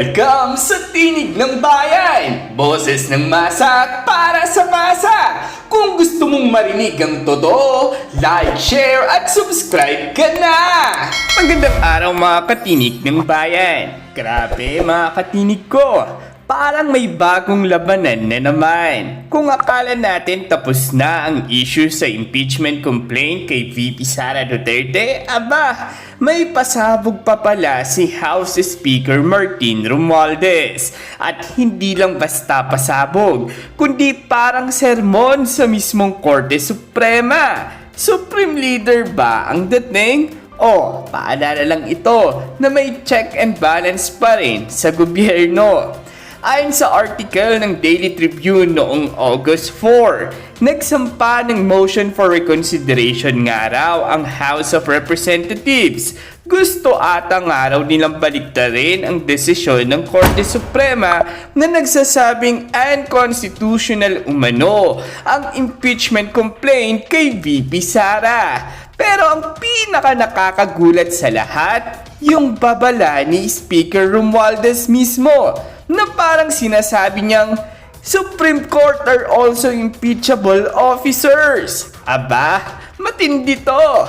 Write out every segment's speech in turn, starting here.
Welcome sa Tinig ng Bayan! Boses ng masa para sa masa! Kung gusto mong marinig ang totoo, like, share at subscribe ka na! Magandang araw mga katinig ng bayan! Grabe mga katinig ko! Parang may bagong labanan na naman. Kung akala natin tapos na ang issue sa impeachment complaint kay VP Sara Duterte, aba, may pasabog pa pala si House Speaker Martin Romualdez. At hindi lang basta pasabog, kundi parang sermon sa mismong Korte Suprema. Supreme Leader ba ang dating? O, paalala lang ito na may check and balance pa rin sa gobyerno. Ayon sa article ng Daily Tribune noong August 4, nagsampa ng motion for reconsideration nga raw ang House of Representatives. Gusto ata nga raw nilang baliktarin ang desisyon ng Korte Suprema na nagsasabing unconstitutional umano ang impeachment complaint kay VP Sara. Pero ang pinaka nakakagulat sa lahat, yung babala ni Speaker Romualdez mismo na parang sinasabi niyang Supreme Court are also impeachable officers. Aba, matindi to.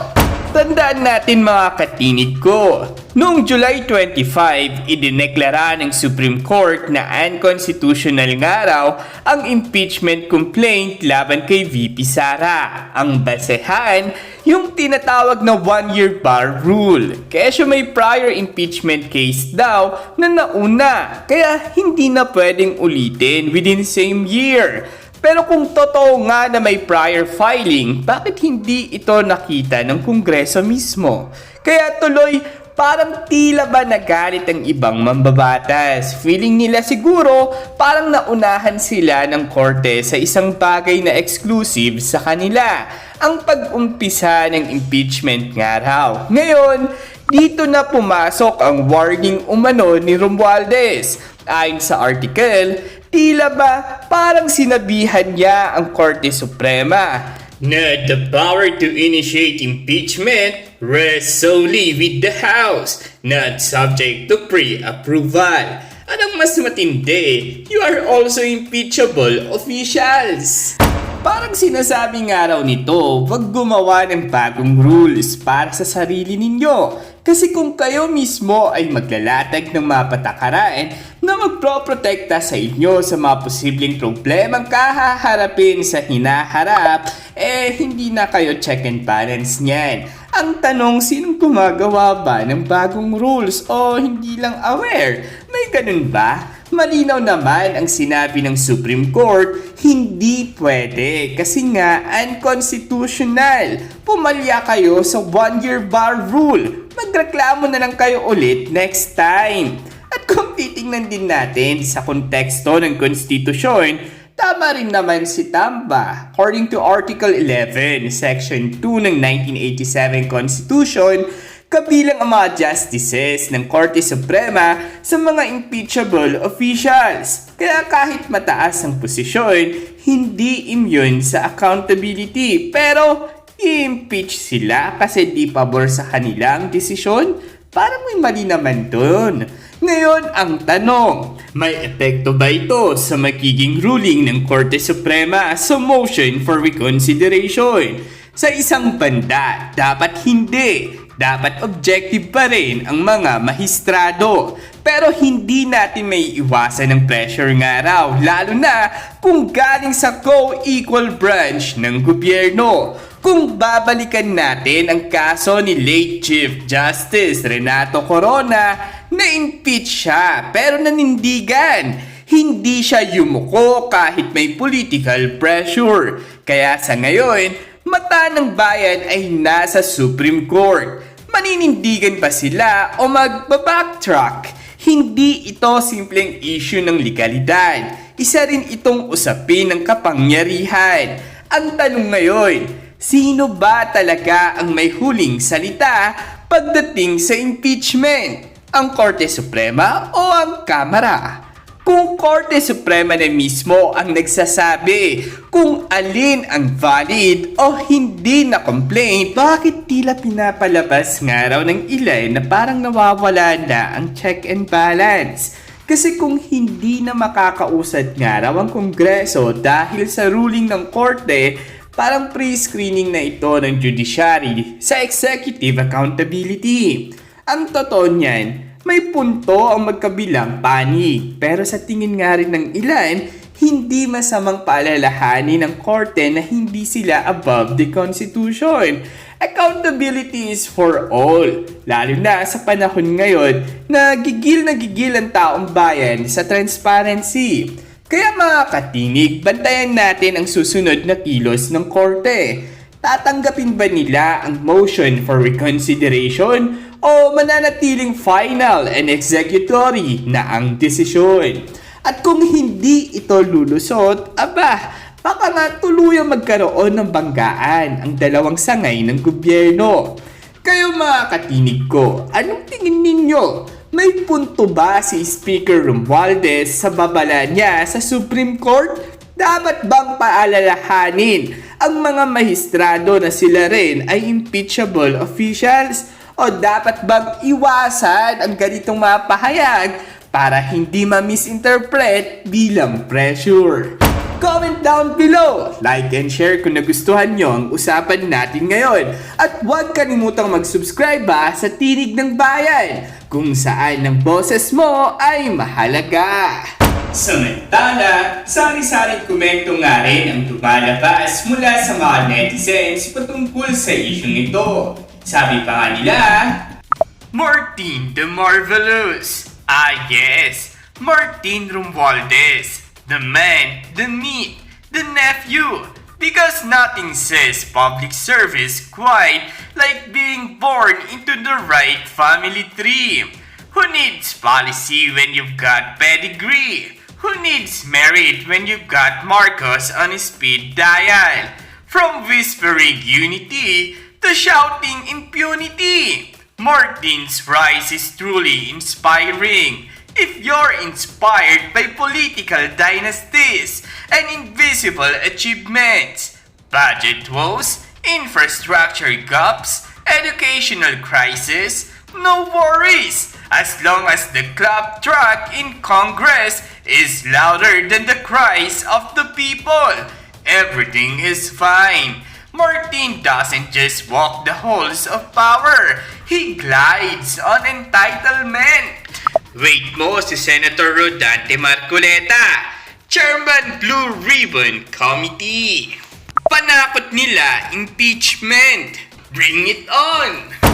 Tandaan natin mga katinig ko. Noong July 25, idineklara ng Supreme Court na unconstitutional nga raw ang impeachment complaint laban kay VP Sara. Ang basehan, yung tinatawag na one-year bar rule. Siya may prior impeachment case daw na nauna. Kaya hindi na pwedeng ulitin within same year. Pero kung totoo nga na may prior filing, bakit hindi ito nakita ng Kongreso mismo? Kaya tuloy, parang tila ba nagalit ang ibang mambabatas. Feeling nila siguro parang naunahan sila ng korte sa isang bagay na exclusive sa kanila. Ang pag-umpisa ng impeachment nga raw. Ngayon, dito na pumasok ang warning umano ni Romualdez. Ayon sa article, tila ba parang sinabihan niya ang Korte Suprema na the power to initiate impeachment rests solely with the House, not subject to pre-approval. At ang mas matindi, you are also impeachable officials. Parang sinasabi nga raw nito, wag gumawa ng bagong rules para sa sarili ninyo. Kasi kung kayo mismo ay maglalatag ng mga patakaran na magproprotekta sa inyo sa mga posibleng problemang kahaharapin sa hinaharap, eh hindi na kayo check and balance niyan. Ang tanong, sinong gumagawa ba ng bagong rules o hindi lang aware? May ganun ba? Malinaw naman ang sinabi ng Supreme Court, hindi pwede kasi nga unconstitutional. Pumalya kayo sa one-year bar rule. Magreklamo na lang kayo ulit next time. At kung titingnan din natin sa konteksto ng konstitusyon, tama rin naman si Tamba. According to Article 11, Section 2 ng 1987 Constitution, kabilang ang mga justices ng Korte Suprema sa mga impeachable officials. Kaya kahit mataas ang posisyon, hindi immune sa accountability. Pero i-impeach sila kasi di pabor sa kanilang desisyon? Parang may mali naman dun. Ngayon, ang tanong, may epekto ba ito sa magiging ruling ng Korte Suprema sa motion for reconsideration? Sa isang banda, dapat hindi. Dapat objective pa rin ang mga mahistrado. Pero hindi natin may iwasan ng pressure nga raw, lalo na kung galing sa co-equal branch ng gobyerno. Kung babalikan natin ang kaso ni late Chief Justice Renato Corona, na-impeach siya pero nanindigan. Hindi siya yumuko kahit may political pressure. Kaya sa ngayon, mata ng bayan ay nasa Supreme Court. Maninindigan ba sila o magbabacktrack? Hindi ito simpleng issue ng legalidad. Isa rin itong usapin ng kapangyarihan. Ang tanong ngayon, sino ba talaga ang may huling salita pagdating sa impeachment? Ang Korte Suprema o ang Kamara? Kung Korte Suprema na mismo ang nagsasabi kung alin ang valid o hindi na complaint, bakit tila pinapalabas nga raw ng ilan na parang nawawala na ang check and balance? Kasi kung hindi na makakausad nga raw ang Kongreso dahil sa ruling ng Korte, parang pre-screening na ito ng judiciary sa executive accountability. Ang totoo niyan, may punto ang magkabilang panig. Pero sa tingin nga rin ng ilan, hindi masamang paalalahanin ng korte na hindi sila above the Constitution. Accountability is for all, lalo na sa panahon ngayon na gigil na gigil ang taong bayan sa transparency. Kaya mga katinig, bantayan natin ang susunod na kilos ng korte. Tatanggapin ba nila ang motion for reconsideration o mananatiling final and executory na ang desisyon? At kung hindi ito lulusot, aba, baka nga tuluyang magkaroon ng banggaan ang dalawang sangay ng gobyerno. Kayo mga katinig ko, anong tingin ninyo? May punto ba si Speaker Romualdez sa babala niya sa Supreme Court? Dapat bang paalalahanin ang mga mahistrado na sila rin ay impeachable officials? O dapat bang iwasan ang ganitong mga pahayag para hindi ma-misinterpret bilang pressure? Comment down below, like and share kung nagustuhan nyo ang usapan natin ngayon. At huwag kalimutang mag-subscribe ba sa Tinig ng Bayan kung saan ang boses mo ay mahalaga. Samantala, sari-saring komento nga rin ang lumalabas mula sa mga netizens patungkol sa isyong ito. Sabi pa nga nila, Martin the Marvelous. Ah yes, Martin Romualdez. The man, the meat, the nephew. Because nothing says public service quite like being born into the right family tree. Who needs policy when you've got pedigree? Who needs merit when you've got Marcos on speed dial? From whispering unity to shouting impunity. Martin's rise is truly inspiring. If you're inspired by political dynasties and invisible achievements, budget woes, infrastructure gaps, educational crisis, no worries. As long as the clap track in Congress is louder than the cries of the people, everything is fine. Martin doesn't just walk the halls of power, he glides on entitlement. Wait mo si Senator Rodante Marcoleta, Chairman Blue Ribbon Committee. Panakot nila impeachment. Bring it on!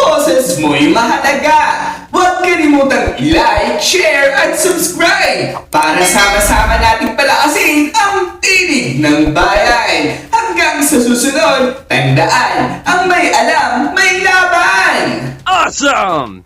Boses mo'y mahalaga. Huwag kalimutang i-like, share, at subscribe para sama-sama nating palakasin ang tinig ng bayan. Hanggang sa susunod, tandaan, ang may alam, may laban! Awesome!